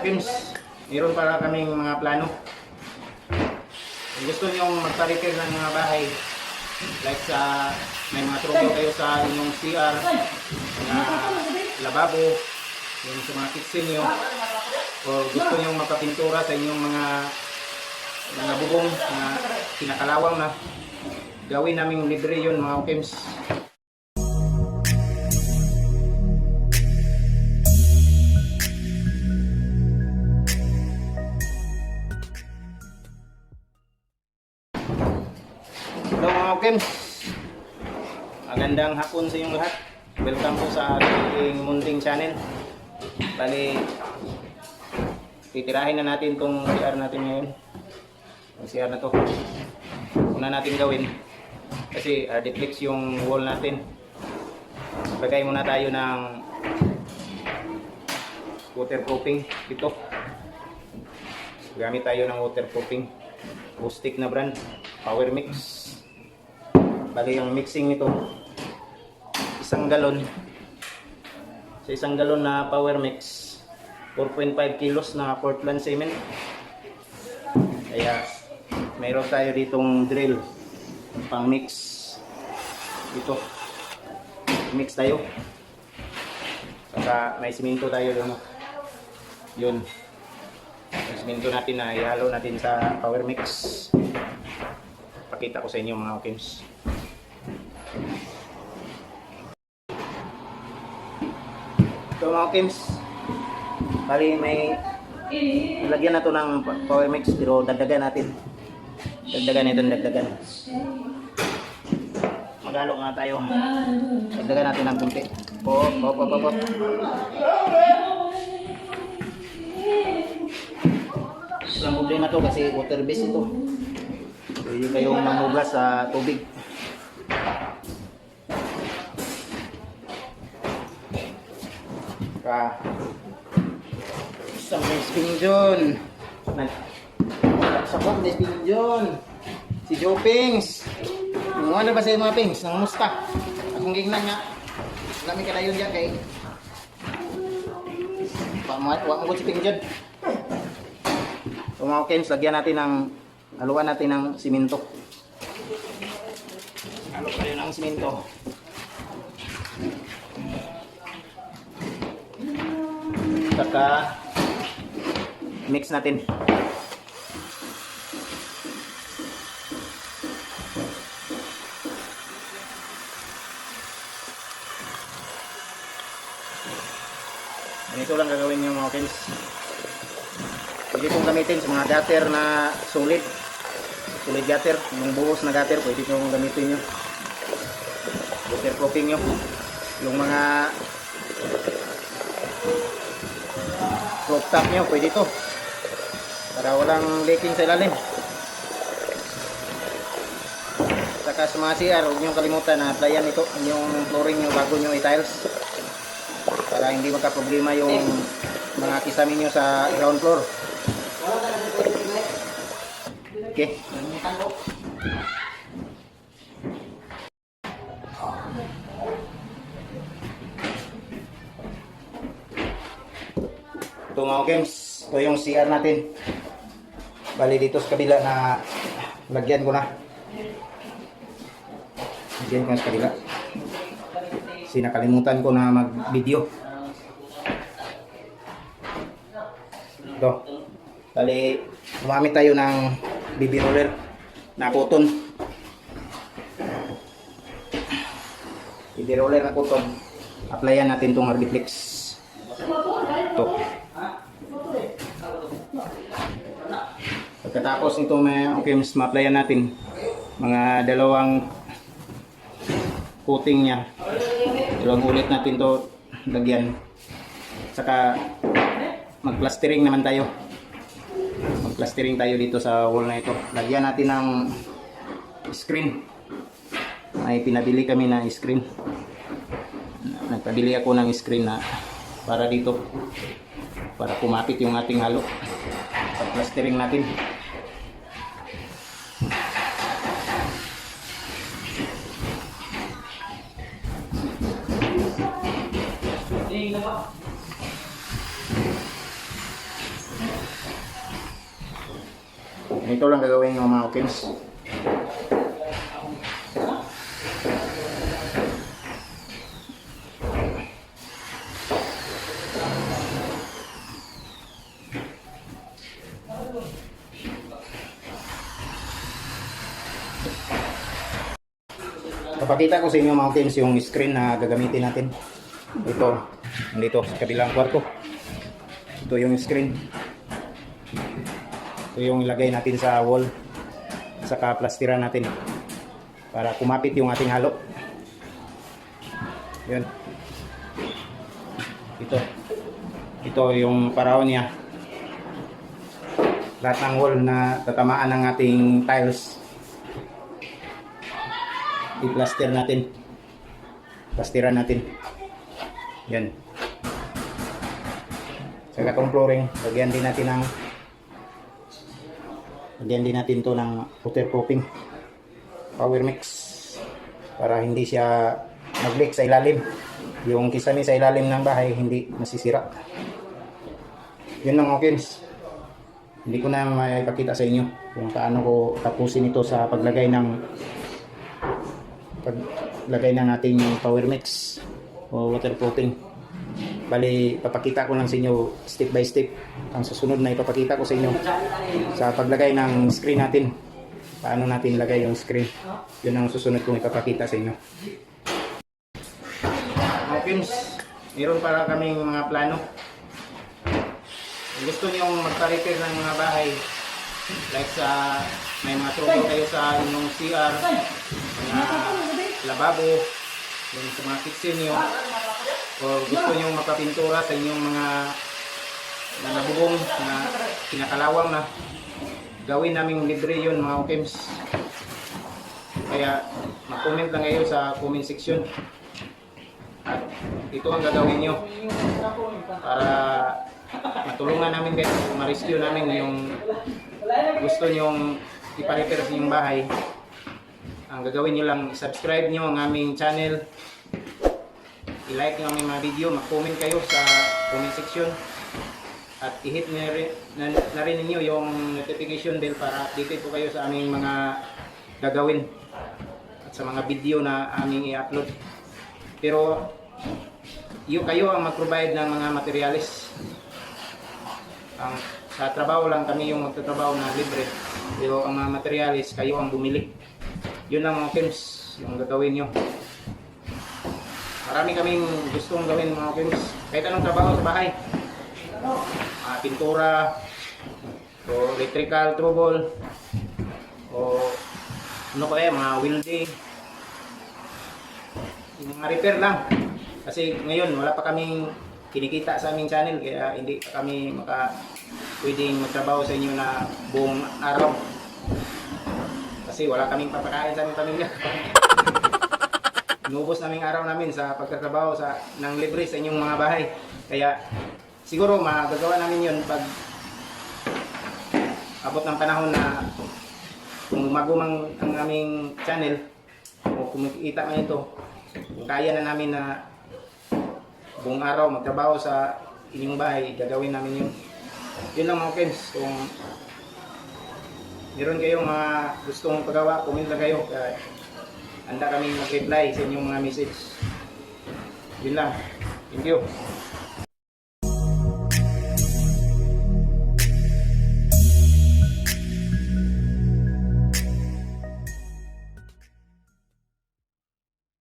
Kims, meron para kaming mga plano. Kung gusto nyo magpa-repair ng mga bahay, like sa may mga trouble kayo sa inyong CR, na lababo, yung sa mga kitchen nyo, o gusto nyo magpapintura sa inyong mga mga bubong na kinakalawang na, gawin naming libre yun mga Kims. Hello mga Kims. Magandang hapon sa inyong lahat. Welcome po sa ating Munting Channel. Bali, titirahin na natin tong CR natin ngayon. Ang CR na to. Una natin gawin. Kasi uh, yung wall natin. Lagay muna tayo ng waterproofing ito. Gamit tayo ng waterproofing. Bustik na brand. Power Mix. Bali yung mixing nito. Isang galon. Sa isang galon na Power Mix. 4.5 kilos na Portland cement. Kaya mayroon tayo ditong drill pang mix. Ito. Mix tayo. Saka may siminto tayo doon. Yun. Yung siminto natin na ihalo natin sa power mix. Pakita ko sa inyo mga kims. Ito mga kims. Bali may lagyan na to ng power mix pero dagdagan natin. Dagdagan ito, dagdagan. Magalo nga tayo. Dagdagan natin ng kunti. Pop, pop, pop, pop. Walang problema to kasi water based ito. Pwede kayong manghugas sa tubig. Ka. Isang may spinjon. Sakot na spinjon. Si Joe Pings. Yung ano ba sa mga Pings? Nang musta? Akong gingnan nga. Lami ka na yun dyan kay. Wag mo si Pings dyan. So mga Kens, lagyan natin ng haluan natin ng simento. Halo tayo ng simento. Saka mix natin. Ganito lang gagawin niyo mga Kens. Pwede kong gamitin sa mga gutter na solid. Solid gutter. Yung buhos na gutter, pwede kong gamitin nyo. Waterproofing nyo. Yung mga rooftop nyo, pwede to. Para walang leaking sa ilalim. Saka sa mga CR, huwag nyo kalimutan na applyan ito. Yung flooring nyo bago nyo i-tiles. Para hindi magka-problema yung mga kisame nyo sa ground floor. Okay. Ito mga games, ito yung CR natin. Bali dito sa kabila na lagyan ko na. Lagyan ko na sa kabila. Kasi nakalimutan ko na mag-video. Ito. Bali, gumamit tayo ng BB roller na cotton. BB roller na cotton. Applyan natin itong Hardiflex. Ito. Pagkatapos nito may okay, mas ma-applyan natin mga dalawang coating niya. Dalawang ulit natin to lagyan. Saka mag-plastering naman tayo. Mag-plastering tayo dito sa wall na ito. Lagyan natin ng screen. May pinabili kami na screen. Nagpabili ako ng screen na para dito. Para kumapit yung ating halo plastering natin Tingin na pa. Ito lang gagawin yung mga okins. Papakita ko sa inyo mga Hawkins yung screen na gagamitin natin. Ito, nandito sa kabilang kwarto. Ito yung screen. Ito yung ilagay natin sa wall. Saka plastiran natin. Para kumapit yung ating halo. Yun. Ito. Ito yung paraon niya. Lahat ng wall na tatamaan ng ating tiles. I-plaster natin. Plastiran natin. Yan. Sa katong flooring, lagyan din natin ng lagyan din natin to ng waterproofing power mix para hindi siya mag-leak sa ilalim. Yung kisame sa ilalim ng bahay hindi masisira. Yun lang Hawkins. Hindi ko na maipakita sa inyo kung paano ko tapusin ito sa paglagay ng paglagay ng ating power mix o waterproofing. Bali, papakita ko lang sa inyo step by step. Ang susunod na ipapakita ko sa inyo sa paglagay ng screen natin. Paano natin lagay yung screen. Yun ang susunod kong ipapakita sa inyo. Hawkins, meron para kaming mga plano. Kung gusto niyong magpa-repair ng mga bahay, like sa may mga trouble kayo sa inyong CR, mga lababo, yung sa mga kitchen niyo, o gusto niyong mapapintura sa inyong mga na nabubong na kinakalawang na gawin naming libre yun mga Okims kaya mag-comment lang kayo sa comment section. At ito ang gagawin nyo para matulungan namin kayo ma-rescue namin yung gusto nyong ipa-repair sa inyong bahay ang gagawin nyo lang subscribe nyo ang aming channel i-like nyo aming mga video mag-comment kayo sa comment section at i-hit na rin, na, na rin ninyo yung notification bell para updated po kayo sa aming mga gagawin at sa mga video na aming i-upload. Pero iyo kayo ang mag-provide ng mga materialis. Ang sa trabaho lang kami yung magtatrabaho na libre. Pero ang mga materialis kayo ang bumili. Yun lang mga films yung gagawin nyo. Marami kaming gustong gawin mga films. Kahit anong trabaho sa bahay mga pintura o electrical trouble o ano pa kaya mga welding yung mga repair lang kasi ngayon wala pa kaming kinikita sa aming channel kaya hindi pa kami maka pwedeng magtrabaho sa inyo na buong araw kasi wala kaming papakain sa aming pamilya. Inubos naming araw namin sa pagtatrabaho sa ng libre sa inyong mga bahay. Kaya siguro magagawa namin yun pag abot ng panahon na kung magumang ang aming channel o kumikita man ito kung kaya na namin na buong araw magtrabaho sa inyong bahay gagawin namin yun. Yun lang mga friends kung meron kayong mga gustong pagawa comment lang kayo. Kaya handa kami mag-reply sa inyong mga message. Yun lang. Thank you